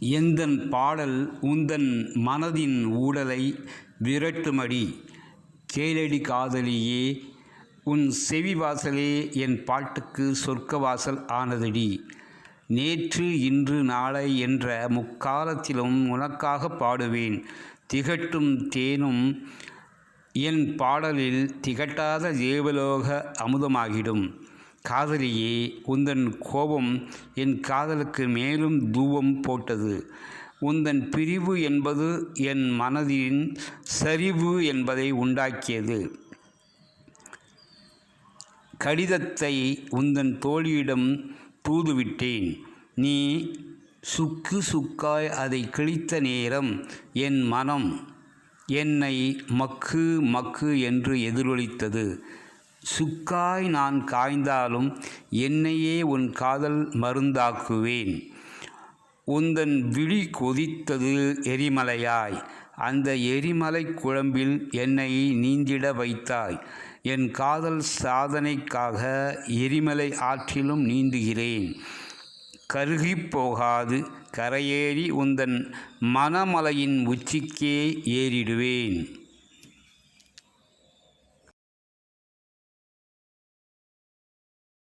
எந்தன் பாடல் உந்தன் மனதின் ஊடலை விரட்டுமடி? கேளடி காதலியே உன் செவி வாசலே என் பாட்டுக்கு சொர்க்க வாசல் ஆனதடி. நேற்று இன்று நாளை என்ற முக்காலத்திலும் உனக்காக பாடுவேன். திகட்டும் தேனும் என் பாடலில் திகட்டாத தேவலோக அமுதமாகிடும். காதலியே உந்தன் கோபம் என் காதலுக்கு மேலும் தூவம் போட்டது. உந்தன் பிரிவு என்பது என் மனதின் சரிவு என்பதை உண்டாக்கியது. கடிதத்தை உந்தன் தோழியிடம் தூதுவிட்டேன். நீ சுக்கு சுக்காய் அதை கிழித்த நேரம் என் மனம் என்னை மக்கு மக்கு என்று எதிரொலித்தது. சுக்காய் நான் காய்ந்தாலும் என்னையே உன் காதல் மருந்தாக்குவேன். உந்தன் விழி கொதித்தது எரிமலையாய். அந்த எரிமலை குழம்பில் என்னை நீந்திட வைத்தாய். என் காதல் சாதனைக்காக எரிமலை ஆற்றிலும் நீந்துகிறேன். கருகிப் போகாது கரையேறி உந்தன் மனமலையின் உச்சிக்கே ஏறிடுவேன்.